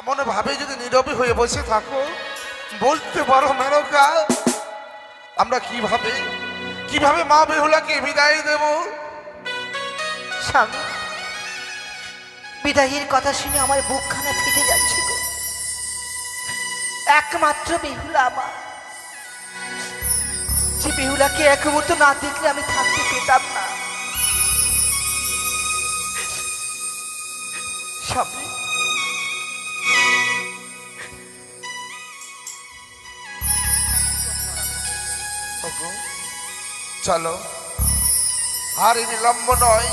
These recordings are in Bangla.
এমন ভাবে যদি নীরবে হয়ে বসে থাকো, বলতে পারো মেনকা আমরা কীভাবে কীভাবে মা বেহুলাকে বিদায় দেব? স্বামী, বিদায়ের কথা শুনে আমার বুকখানা ফেটে যাচ্ছে গো। একমাত্র বেহুলা আমার যে বেহুলাকে এক মুহূর্ত না দেখলে আমি থাকতে পেতাম না। স্বামী চলো। আর বিলম্ব নয়।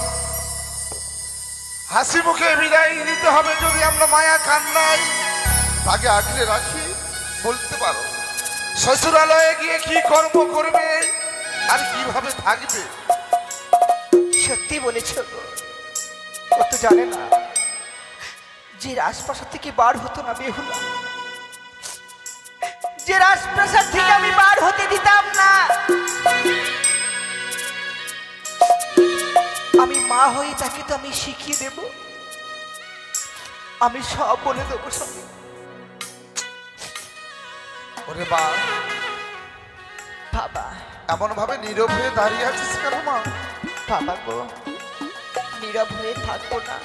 হাসি মুখে বিদায় নিতে হবে যদি আমরা মায়া কান্নাই তাকে আগলে রাখি, বলতে পারো। শ্বশুরালয়ে গিয়ে কি কর্ম করবে? আর কীভাবে থাকবে? সত্যি বলেছ ও তো জানে না। যে রাজপ্রাসাদ থেকে বার হতো না বেহুলা। যে রাজপ্রাসাদ থেকে আমি বার হতে দিতাম না। আমি মা হয়ে তাকে তো আমি শিখিয়ে দেব। আমি সব বলে দেবো সব ওরে বা বাবা। এমন ভাবে নীরব হয়ে দাঁড়িয়ে আছিস কেন মা? বাবা গো নীরব হয়ে থাকব না।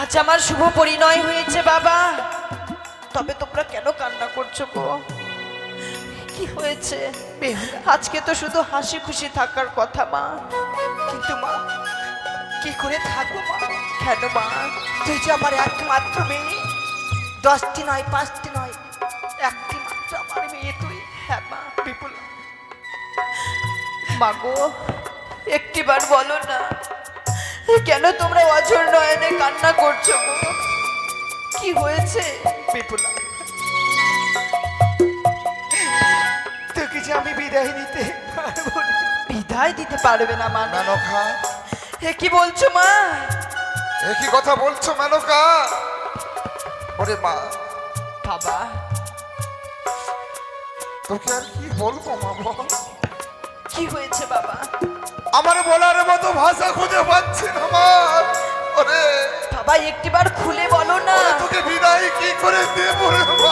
আজ আমার শুভ পরিণয় হয়েছে বাবা। তবে তোমরা কেন কান্না করছ গো? কি হয়েছে? আজকে তো শুধু হাসি খুশি থাকার কথা মা। কিন্তু মা কি করে থাকব মা? কেন মা? তুই যে আমার একমাত্র মেয়ে। দশটি নয় পাঁচটি নয় একটি মাত্র আমার মেয়ে তুই। হ্যাঁ মা বিপুল। মা মাগো একটিবার বলো না কেন তোমরা অঝর নয়নে কান্না করছ গো? কি হয়েছে? বিপুলা। তোকে যে আমি বিদায় দিতে পারব না। বিদায় দিতে পারবে না মা মেনকা। এ কি বলছো মা? একই কথা বলছো মেনকা? ওরে মা। বাবা। তোকে আর কি বলব মা বল? কি হয়েছে বাবা? আমার বলার মতো ভাষা খুঁজে পাচ্ছি না মা। ওরে। বাবা একটিবার খুলে বলো না। তোকে বিদায় কি করে দেব?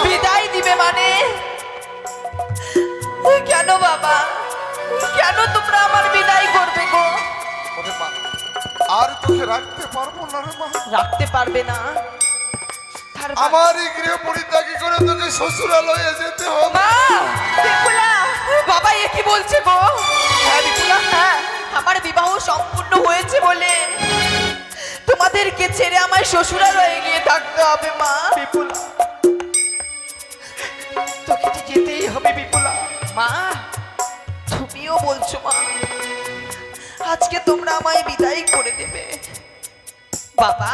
বিদায় দিবে মানে? কেন বাবা? কেন তোমরা আমার বিদায় করবে গো? আর তোকে রাখতে পারব না রে মা। রাখতে পারবে না। আমার এই গৃহ পরিত্যাগী করে তোকে শ্বশুরালয়ে যেতে হবে। মা বিপুলা বাবা এ কি বলছে গো? হ্যাঁ বিপুলা হ্যাঁ আমার বিবাহ সম্পূর্ণ হয়েছে বলে। তোমাদেরকে ছেড়ে আমার শ্বশুরালয়ে গিয়ে থাকতে হবে মা। বিপুলা। তোকে তো যেতেই হবে বিপুলা। মা তুমিও বলছো মা আজকে তোমরা আমায় বিদায় করে দেবে। বাবা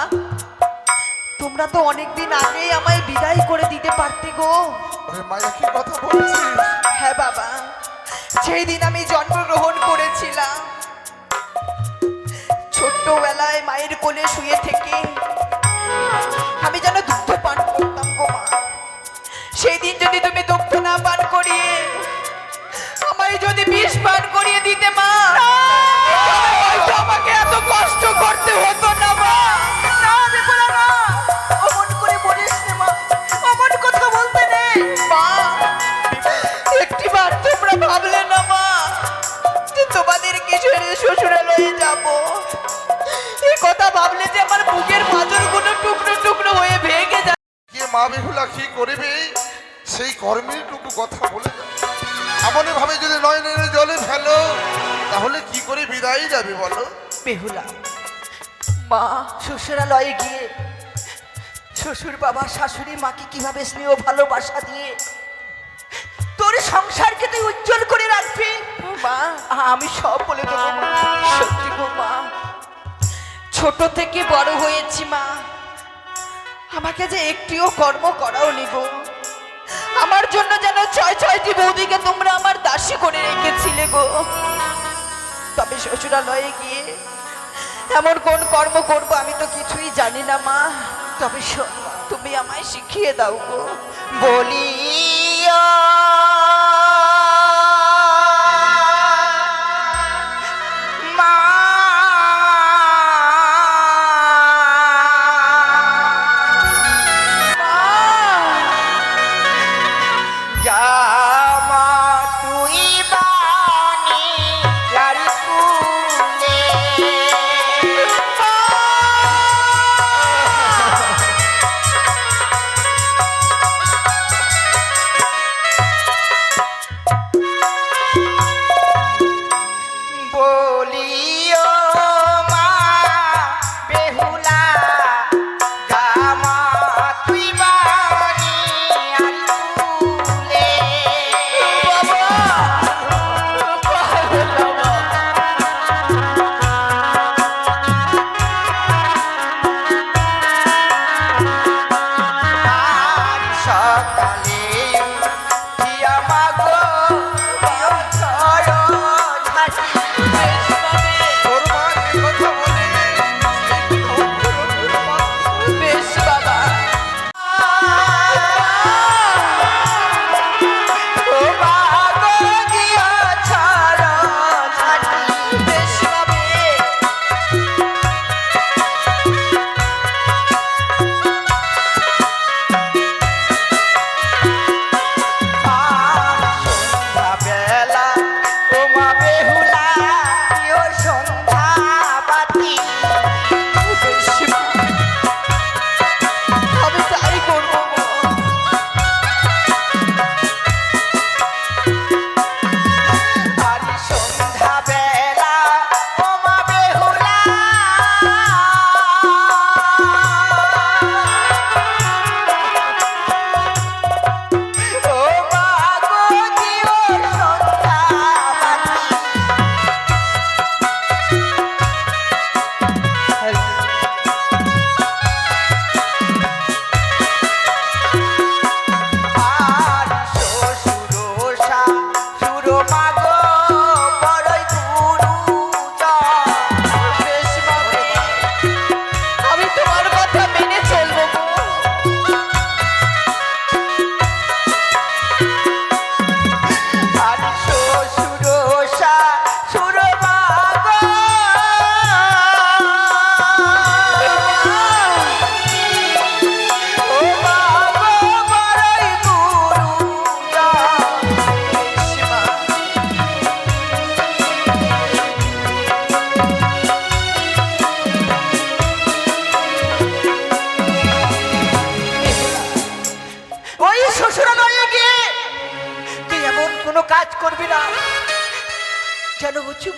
তোমরা তো অনেকদিন আগেই আমায় বিদায় করে দিতে পারতে গো। কথা বলছিস? হ্যাঁ বাবা সেই দিন আমি জন্মগ্রহণ করেছিলাম ছোট্টবেলায় মায়ের কোলে শুয়ে থেকে আমি যেন দুগ্ধ পান করতাম গো মা। সেই দিন যদি তুমি দুগ্ধ না পান করিয়ে আমায় যদি বিষ পান করিয়ে দিতে মা আমাকে এত কষ্ট করতে হতো না মা। ভাবলে না মা যে তোমাদেরকে ছেড়ে শ্বশুরালয়ে যাব। কথা ভাবলে যে আমার বুকের পাঁজরগুলো টুকরো টুকরো হয়ে ভেঙে যায়। কে মা বেহুলা কি করবে? সেই কর্মের টুকু কথা বলে এমন ভাবে যদি নয়নের জলে ফেলো তাহলে কি করে বিদায় যাবে বলো? বেহুলা মা শ্বশুরালয়ে গিয়ে শ্বশুর বাবা শাশুড়ি মাকে কীভাবে স্নেহ ভালোবাসা দিয়ে তোর সংসারকে তুই উজ্জ্বল করে রাখবি? মা। আমি সব বলে দেবো। সত্যি গো মা। ছোট থেকে বড় হয়েছি, মা। আমাকে যে একটিও কর্ম করাও নি গো। আমার জন্য যেন ছয় ছয়টি বৌদিকে তোমরা আমার দাসী করে রেখেছিলে গো। তবে শ্বশুরালয়ে গিয়ে এমন কোন কর্ম করব আমি তো কিছুই জানি না, মা। তবে তুমি আমায় শিখিয়ে দাও গো। বলিয়া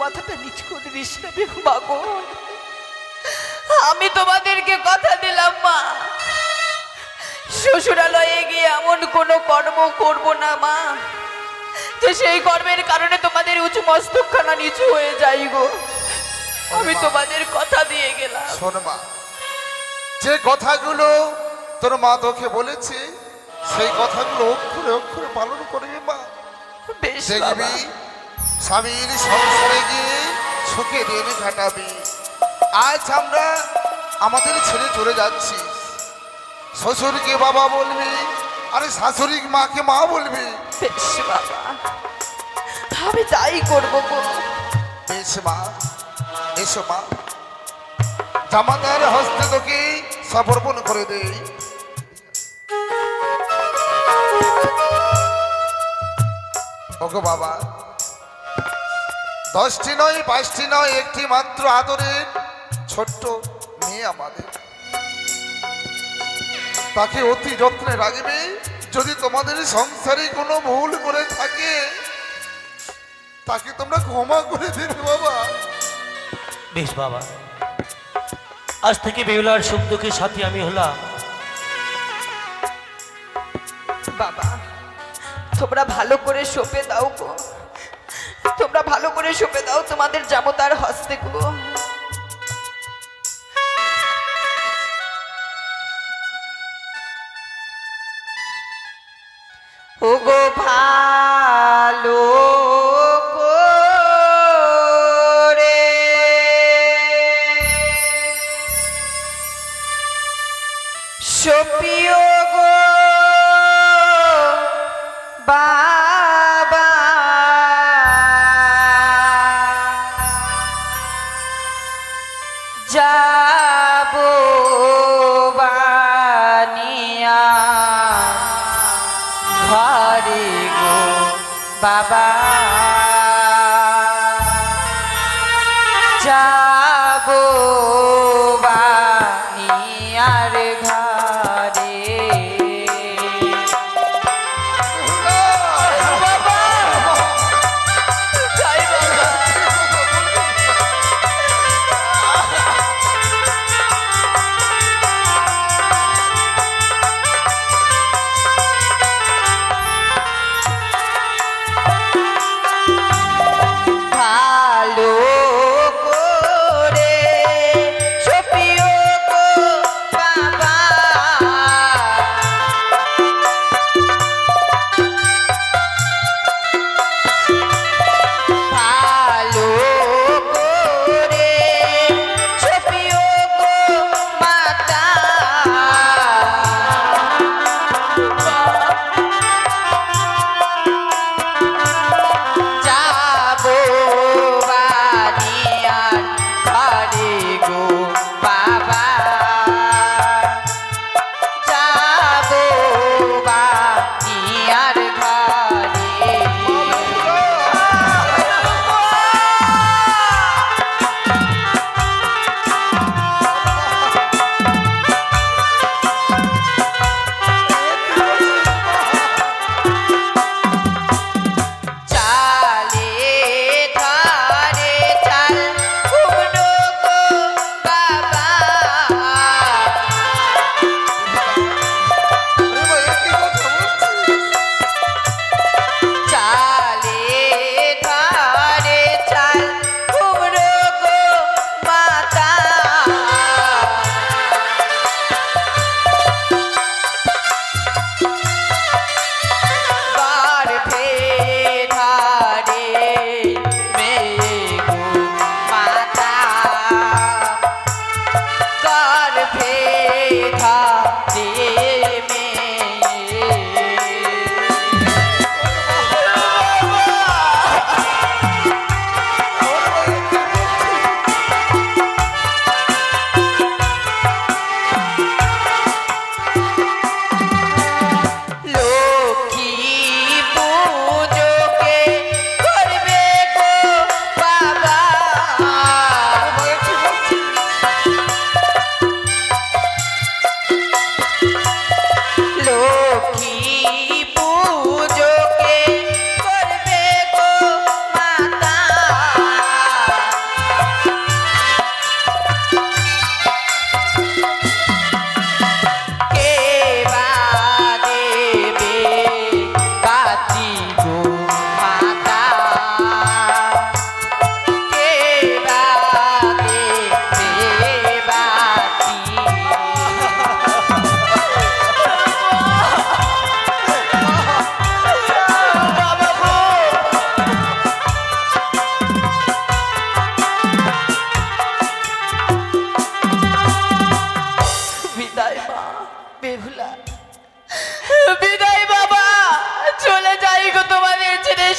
মাথাটা নিচ করে দিস না বেহুমা গো আমি তোমাদেরকে কথা দিলাম মা। শ্বশুরালয়ে গিয়ে এমন কোনো কর্ম করব না মা তো সেই কর্মের কারণে তোমাদের উঁচু মস্তকখানা নিচু হয়ে যাই গো। আমি তোমাদের কথা দিয়ে গেলাম। শোন মা যে কথাগুলো তোর মা তোকে বলেছে সেই কথাগুলো অক্ষরে অক্ষরে পালন করবি মা। বেশ দেখবি। স্বামীর সংসারে গিয়ে সুখে দিন কাটাবি। আজ আমরা আমাদের ছেড়ে চলে যাচ্ছি। শ্বশুরকে বাবা বলবি আরে শাশুড়ি মাকে মা বলবি বেশ বাবা আমি তাই করব বেশ মা এসো মা। জামাতার হস্তে তোকে সমর্পণ করে দেই। ওগো বাবা দশটি নয় পাঁচটি নয় একটি মাত্র আদরের ছোট্ট মেয়ে আমাদের। তাকে অতি যত্নে রাখবে যদি তোমাদের সংসারে কোনো ভুল করে থাকে তাকে তোমরা ক্ষমা করে দেবে বাবা। বেশ বাবা। আজ থেকে বেহুলার সুখ দুঃখের সাথে আমি হলাম। বাবা তোমরা ভালো করে সঁপে দাও গো। তোমরা ভালো করে সঁপে দাও তোমাদের যাব তার হস্তে গো। বাবা।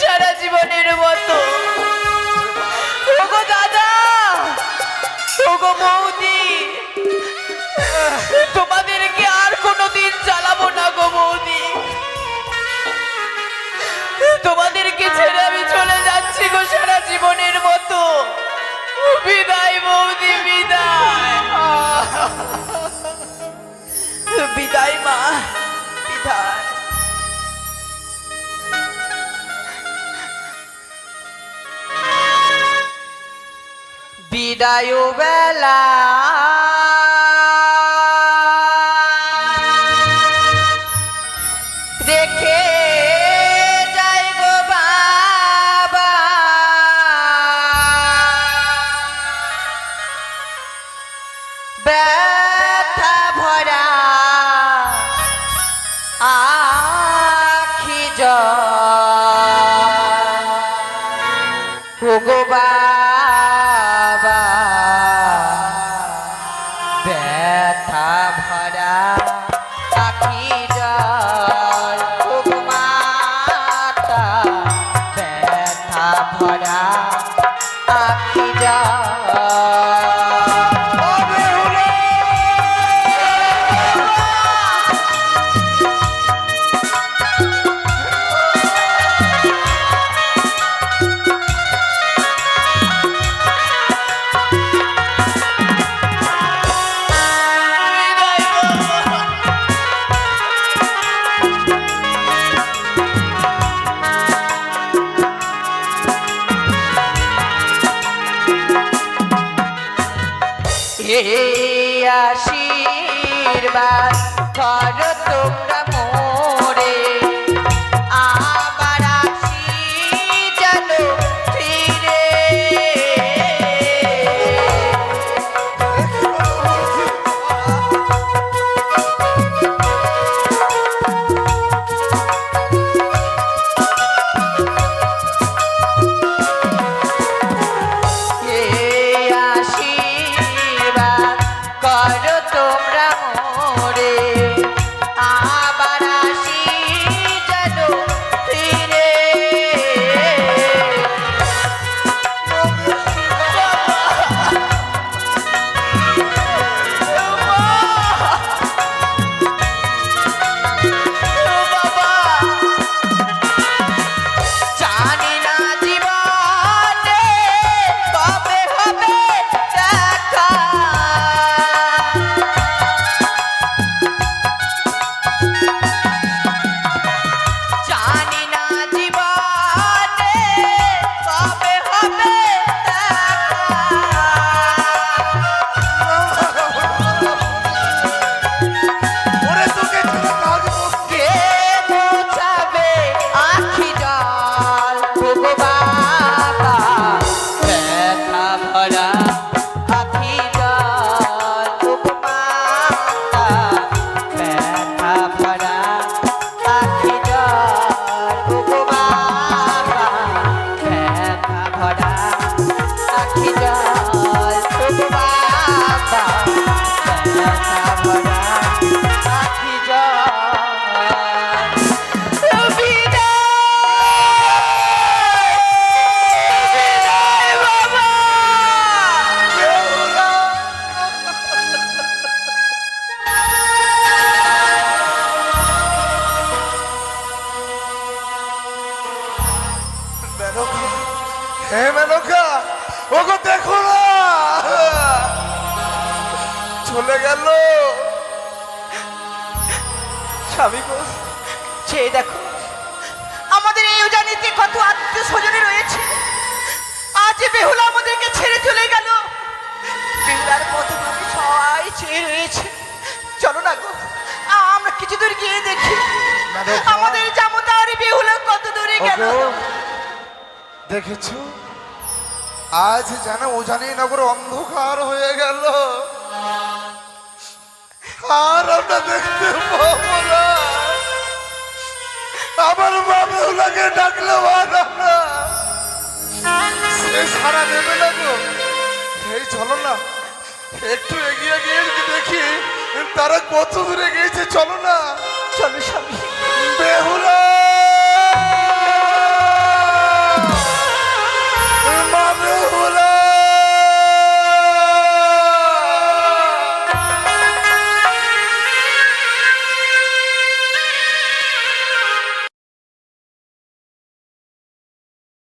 সারা জীবনের মতো। ওগো দাদা, ওগো বৌদি, তোমাদেরকে আর কোনোদিন চালাবো না গো বৌদি। তোমাদেরকে ছেড়ে আমি চলে যাচ্ছি গো সারা জীবনের মতো। বিদায় বৌদি, বিদায়। বিদায় মা, বিদায়। বিদায় বেলা আশীর্বাদ করো তোমরা চলে গেল। স্বামী গো সে দেখো আমাদের এই উজানিতে কত আত্মীয় স্বজনে রয়েছে। আজ বেহুলা আমাদেরকে ছেড়ে চলে গেল। বেহুলার পথে সবাই চেয়ে রয়েছে। চলো না গো আমরা কিছু দূর গিয়ে দেখি। আমাদের জামতার বেহুলা কত দূরে গেল। দেখেছ? আজ যেন উজানি নগর অন্ধকার হয়ে গেল। আর আমরা দেখতে পাবো না। আমার মা বেহুলাকে ডাকলে আর আমরা। সে সারা দেবে না তো। এই চলো না। একটু এগিয়ে গিয়ে দেখি তারা কত দূরে গিয়েছে চলো না। চলো স্বামী। বেহুলা!